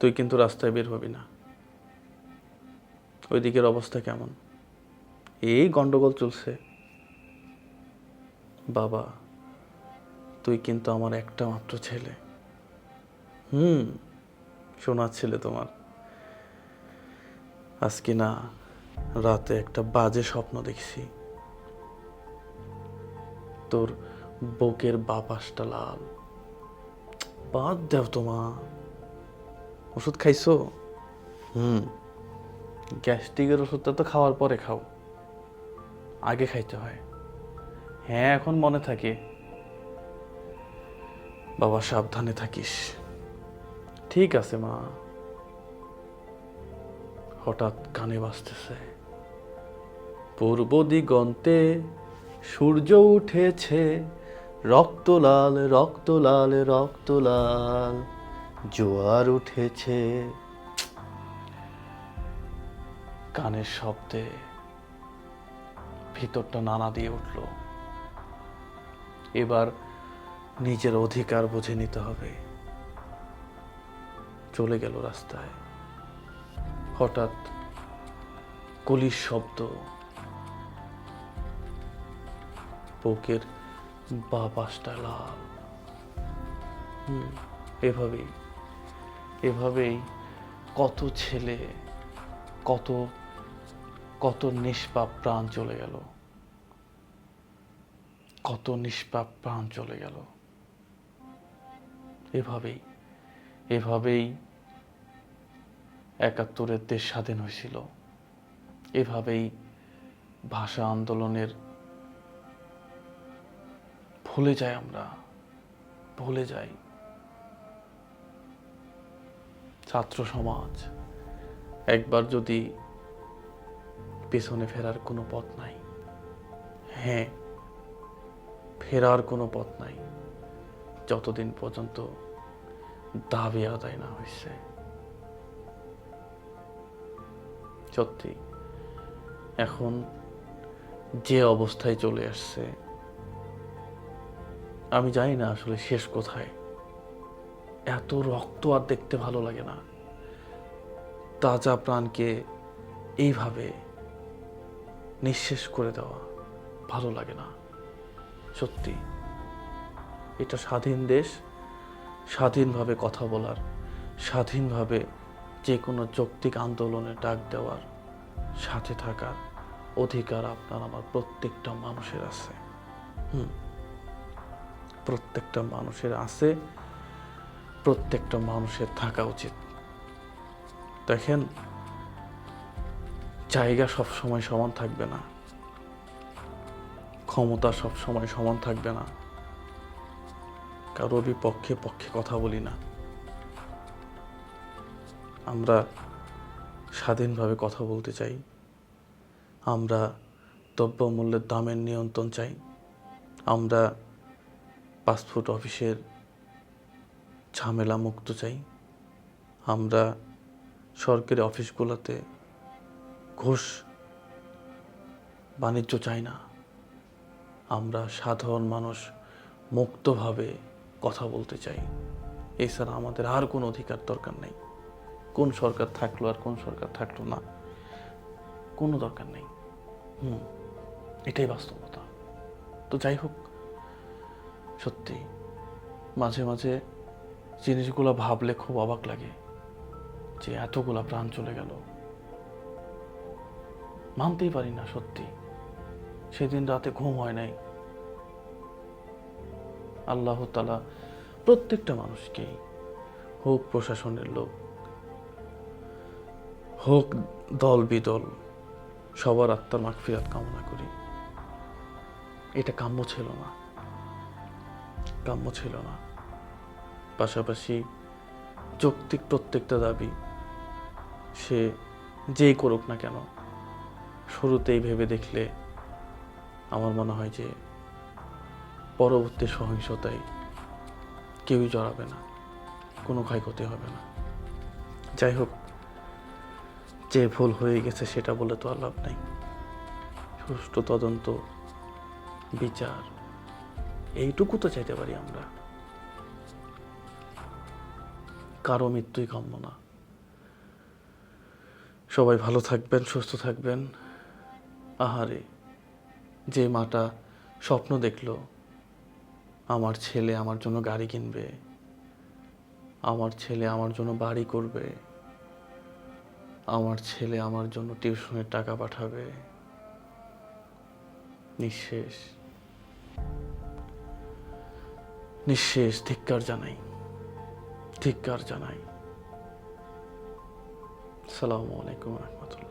তুই কিন্তু রাস্তায় বের হবি না। ওই দিকের অবস্থা কেমন? এই গন্ডগোল চলছে। বাবা, তুই কিন্তু আমার একটা মাত্র ছেলে। হুম শোনার ছেলে তোমার। আজকে না, রাতে একটা বাজে স্বপ্ন দেখছি। তোর বুকের বাপাসটা লাল। বাদ দেও তোমা ওষুধ খাইছো? হুম, গ্যাস্ট্রিকের ওষুধটা তো খাওয়ার পরে খাও। আগে খাইতে হয়। হ্যাঁ এখন মনে থাকে। বাবা, সাবধানে থাকিস। ঠিক আছে, মা। হঠাৎ কানে বাজতেছে। পূর্ব দিগন্তে সূর্য উঠেছে। রক্ত লাল রক্ত লাল রক্ত লাল। জোয়ার উঠেছে। কানের শব্দে ভিতরটা নানা দিয়ে উঠল। এবার নিজের অধিকার বুঝে নিতে হবে। চলে গেল রাস্তায়। হঠাৎ কলির শব্দ। বুকের বা পাশটা লাল। এভাবেই এভাবেই কত ছেলে, কত কত নিষ্পাপ প্রাণ চলে গেল। কত নিষ্পাপ প্রাণ চলে গেল। এভাবেই এভাবেই একাত্তরের দেশ স্বাধীন হয়েছিল। এভাবেই ভাষা আন্দোলনের ভুলে যাই আমরা, ভুলে যাই। ছাত্র সমাজ, একবার যদি পেছনে ফেরার কোনো পথ নাই। হ্যাঁ ফেরার কোনো পথ নাই। যতদিন পর্যন্ত দাবি আদায় না হয়েছে সত্যি, এখন যে অবস্থায় চলে আসছে, আমি জানি না আসলে শেষ কোথায়। এত রক্ত আর দেখতে ভালো লাগে না। তাজা প্রাণকে এইভাবে নিঃশেষ করে দেওয়া ভালো লাগে না। সত্যি, এটা স্বাধীন দেশ, স্বাধীনভাবে কথা বলার, স্বাধীনভাবে যে কোনো যৌক্তিক আন্দোলনে ডাক দেওয়ার, সাথে থাকার অধিকার আপনার আমার প্রত্যেকটা মানুষের আছে। হুম, প্রত্যেকটা মানুষের আছে। প্রত্যেকটা মানুষের থাকা উচিত। দেখেন, জায়গা সব সময় সমান থাকবে না। ক্ষমতা সব সময় সমান থাকবে না। কারোর পক্ষে পক্ষে কথা বলি না। আমরা স্বাধীনভাবে কথা বলতে চাই। আমরা দ্রব্যমূল্যের দামের নিয়ন্ত্রণ চাই। আমরা পাসপোর্ট অফিসের ঝামেলা মুক্ত চাই। আমরা সরকারি অফিসগুলোতে ঘুষ বাণিজ্য চাই না। আমরা সাধারণ মানুষ মুক্তভাবে কথা বলতে চাই। এছাড়া আমাদের আর কোনো অধিকার দরকার নেই। কোন সরকার থাকল আর কোন সরকার থাকল না, কোনো দরকার নেই। হুম, এটাই বাস্তবতা। তো যাই হোক, সত্যি, মাঝে মাঝে জিনিসগুলো ভাবলে খুব অবাক লাগে যে এতগুলা প্রাণ চলে গেল। মানতেই পারি না সত্যি। সেদিন রাতে ঘুম হয় নাই। আল্লাহ তালা প্রত্যেকটা মানুষকেই হোক প্রশাসনের লোক, হোক দল বিদল, সবার আত্মার মাগফিরাত কামনা করি। এটা কাম্য ছিল না। কাম্য ছিল না। পাশাপাশি যৌক্তিক প্রত্যেকটা দাবি সে যেই করুক না কেন, শুরুতেই ভেবে দেখলে আমার মনে হয় যে পরবর্তী সহিংসতায় কেউই জড়াবে না, কোনো ক্ষয়ক্ষতি হবে না। যাই হোক, যে ভুল হয়ে গেছে সেটা বলে তো আর লাভ নাই। সুষ্ঠু তদন্ত, বিচার, এইটুকু তো চাইতে পারি আমরা। কারও মৃত্যুই কাম্য না। সবাই ভালো থাকবেন, সুস্থ থাকবেন। আহারে, যে মাটা স্বপ্ন দেখল, আমার ছেলে আমার জন্য গাড়ি কিনবে, আমার ছেলে আমার জন্য বাড়ি করবে, আমার ছেলে আমার জন্য টিউশনের টাকা পাঠাবে। নিঃশেষ নিঃশেষ ধিক্কার জানাই। ধিক্কার জানাই। সালামু আলাইকুম রহমতুল্লাহ।